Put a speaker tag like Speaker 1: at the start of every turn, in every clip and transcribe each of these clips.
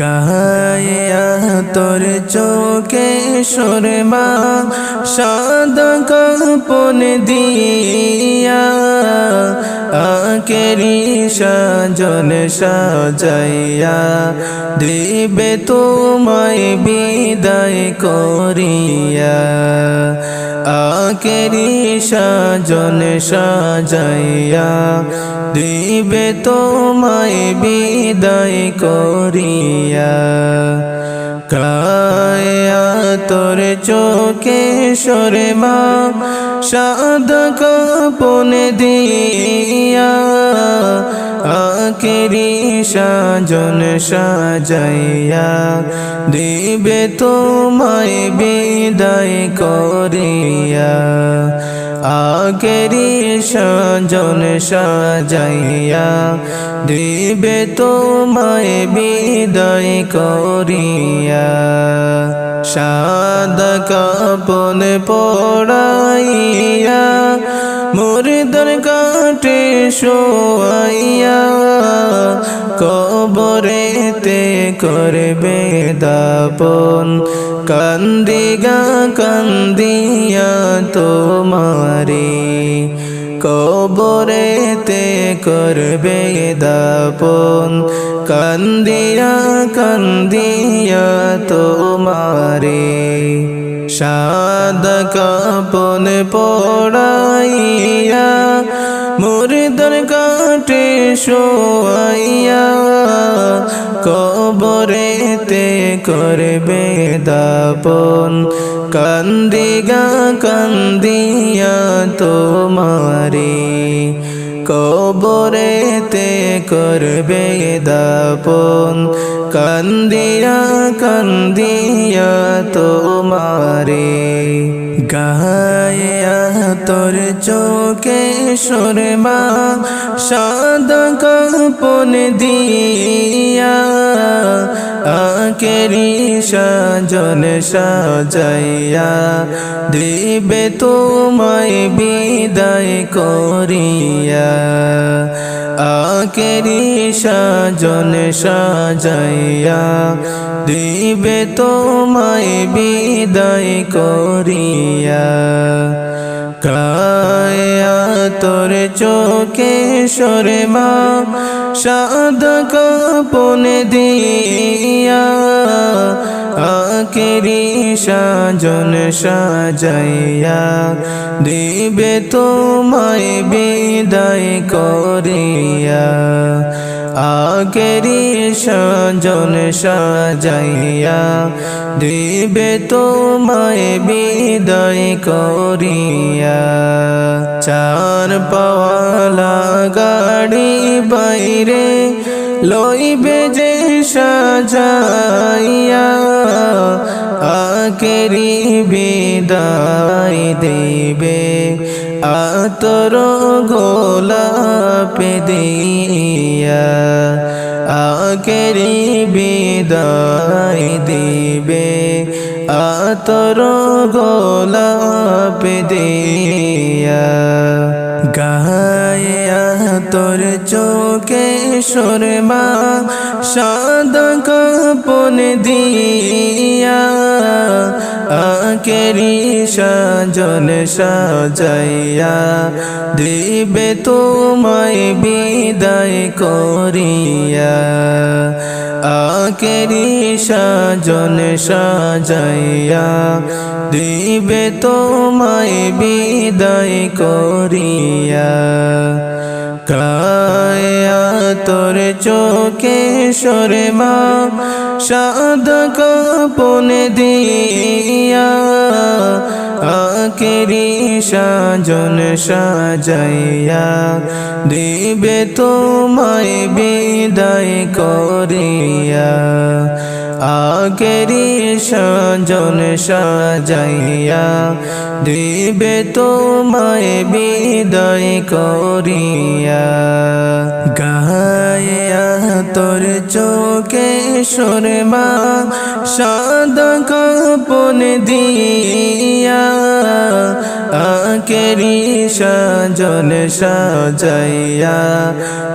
Speaker 1: গায়া তোর চোখে সুরমা সাদা কাপন দিয়া। আকেরি সাজন সাজাইয়া দিবে তোমায় বিদায় করিয়া। আকেরি সাজন সাজাইয়া দিবে তোমায় বিদায় করিয়া। কায়া তোর চোখে সরে মা সাদ কাপন দিয়া। আকেরি সাজন সাজাইয়া দিবে তোমায় বিদায় করিয়া। আগেরি সাজন সাজাইয়া দিবে তোমায় বিদায় করিয়া। সাদ কাপন পড়াইয়া মুরিদর কাটে শোয়াইয়া, কবরেতে করবে দাপন। কান্দিগা কান্দিয়া তোমারে কবরেতে করবে দাপন কান্দিয়া কান্দিয়া তোমারে সাদ কাপন পড়াইয়া মুরিদর কাটে শোয়াইয়া কবরেতে করবে দাপন। কান্দিগা কান্দিয়া তোমারে, কবরেতে করবে দাপন। কান্দিয়া কান্দিয়া তোমারে, গায়া তোর চোখে সুরমা সাদা কাপন দিয়া। আকেরি সাজন সাজাইয়া দিবে তোমায় বিদায় করিয়া। আকেরি সাজন সাজাইয়া দিবে তোমায় বিদায় করিয়া। কায়া তোর চোখে সরে মা সাদ কাপন দিয়া। আকেরি সাজন সাজাইয়া দিবে তোমায় বিদায় করিয়া। আগেরি সাজন সাজাইয়া দিবে তোমায় বিদায় করিয়া। চার পাওয়ালা গাড়ি বাইরে লইবে যে সাজাইয়া। আকেরি বিদায় দেবে আতর গোলাপ দিয়া। আকেরি বিদায় দিবে আতর গোলাপ দিয়া। গায়া তোর চোখে সুরমা সাদা কাপন দিয়া। আকেরি সাজন সাজাইয়া তোমায় বিদায় করিয়া। আকেরি সাজন সাজাইয়া দিবে তোমায় বিদায় করিয়া। কায়া তোর চোখে সরে মা সাদ কাপন দিয়া আকেরি সাজন সাজাইয়া দিবে তোমায় বিদায় করিয়া। আগেরি সাজন সাজাইয়া দিবে তোমায় বিদায় করিয়া। চোখে সুরমা সাদা কাপন দিয়া। আকেরি সাজন সাজাইয়া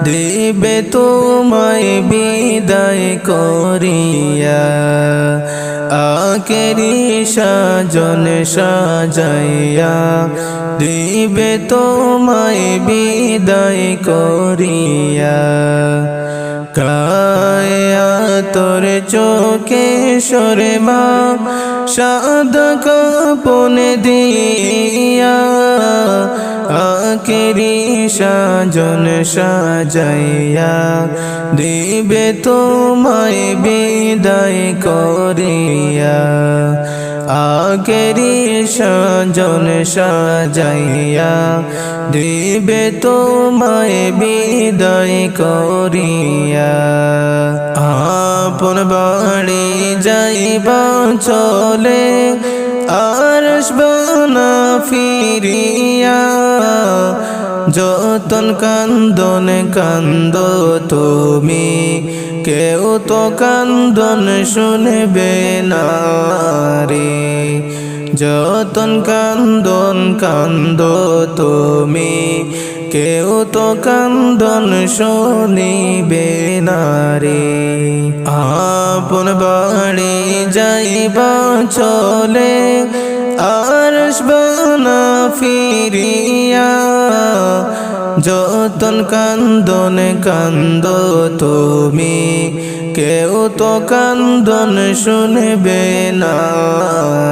Speaker 1: দিবে তোমায় বিদায় করিয়া। আকেরি সাজন সাজাইয়া দিবে তোমায় বিদায় করিয়া। কায়া তোর চোখে সরে মা, সাদ কাপন দিয়া। আকেরি সাজন সাজাইয়া দিবে তোমায় বিদায় করিয়া। আগেরি সাজন সাজাইয়া দিবে তোমায় বিদায় করিয়া। আপন বাড়ি যাইবা চলে, আর না ফিরিয়া। যতন কান্দন কান্দ তুমি কেউ তো কান্দন শুনবে না রে। যতন কান্দন কান্দ তুমি, কেউ তো কান্দন শুনিবে না রে। আপন বাড়ি যাইবা চলে, আর না ফিরিয়া। যতন কান্দন কান্দ তুমি, কেউ তো কান্দন শুনবে না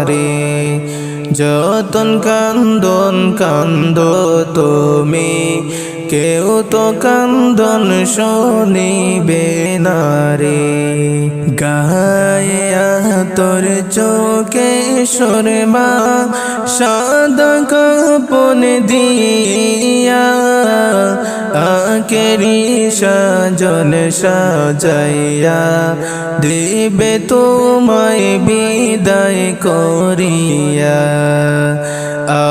Speaker 1: রে। যতন কান্দন কান্দ তুমি, কেউ তো কান্দন শুনিবে না রে। গায়া তোর চোখে সরমা, সাদা কাপন দিয়া আকেরি সাজন সাজাইয়া দিবে তোমায় বিদায় করিয়া।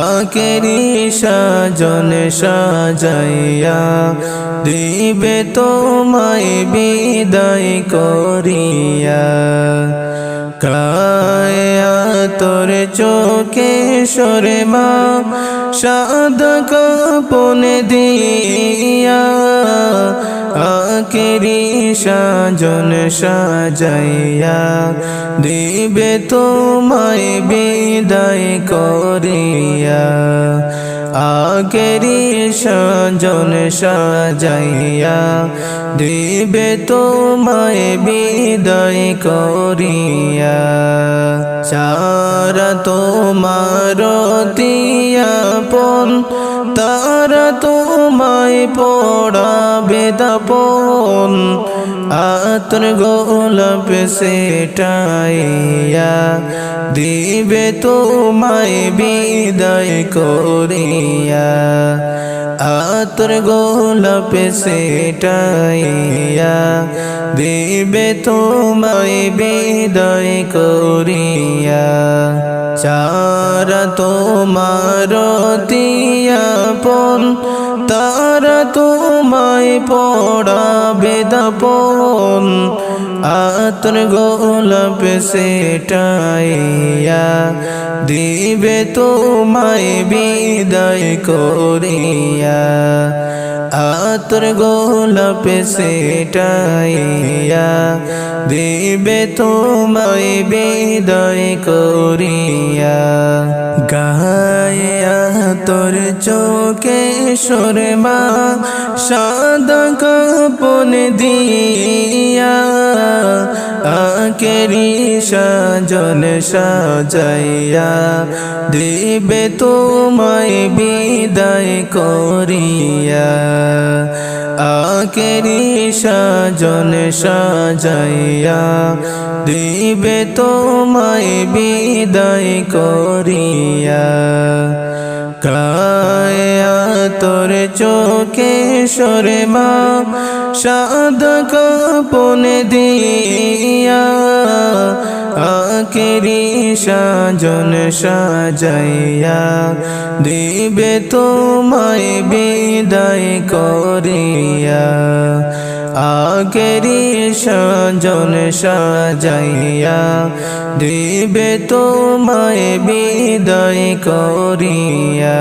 Speaker 1: আকেরি সাজন সাজাইয়া দিবে তোমায় বিদায় করিয়া। কায়া তোর চোখে সরে মা সাদ কাপন দিয়া আকেরি সাজন সাজাইয়া দিবে তোমায় বিদায় করিয়া আগেরি সাজন সাজাইয়া দিবে তোমায় বিদায় করিয়া। চারা তোমার তিয়াপন তারা তোমায় পড়াবে দাপন। আতর গোলাপ সেটাইয়া দিবে তোমায় বিদায় করিয়া। আতর গোলাপ সেটাইয়া দিবে তোমায় বিদায় করিয়া। চারা তোমার তিয়াপন তারা তোমায় পড়াবে দাপন। আতর গোলাপ সেটাইয়া দিবে তোমায় বিদায় করিয়া। 的 আতর গোলাপ সেটাইয়া দিবে তোমায় বিদায় করিয়া। গায়া তোর চোখে সরমা সাদা কাপন দিয়া। আকেরি সাজন সাজাইয়া দিবে তোমায় বিদায় করিয়া। আকেরি সাজন সাজাইয়া দিবে তোমায় বিদায় করিয়া। কায়া তোর চোখে সরে মা সাদ কাপন দিয়া আকেরি সাজন সাজাইয়া দিবে তোমায় বিদায় করিয়া আগেরি সাজন সাজাইয়া দিবে তোমায় বিদায় করিয়া।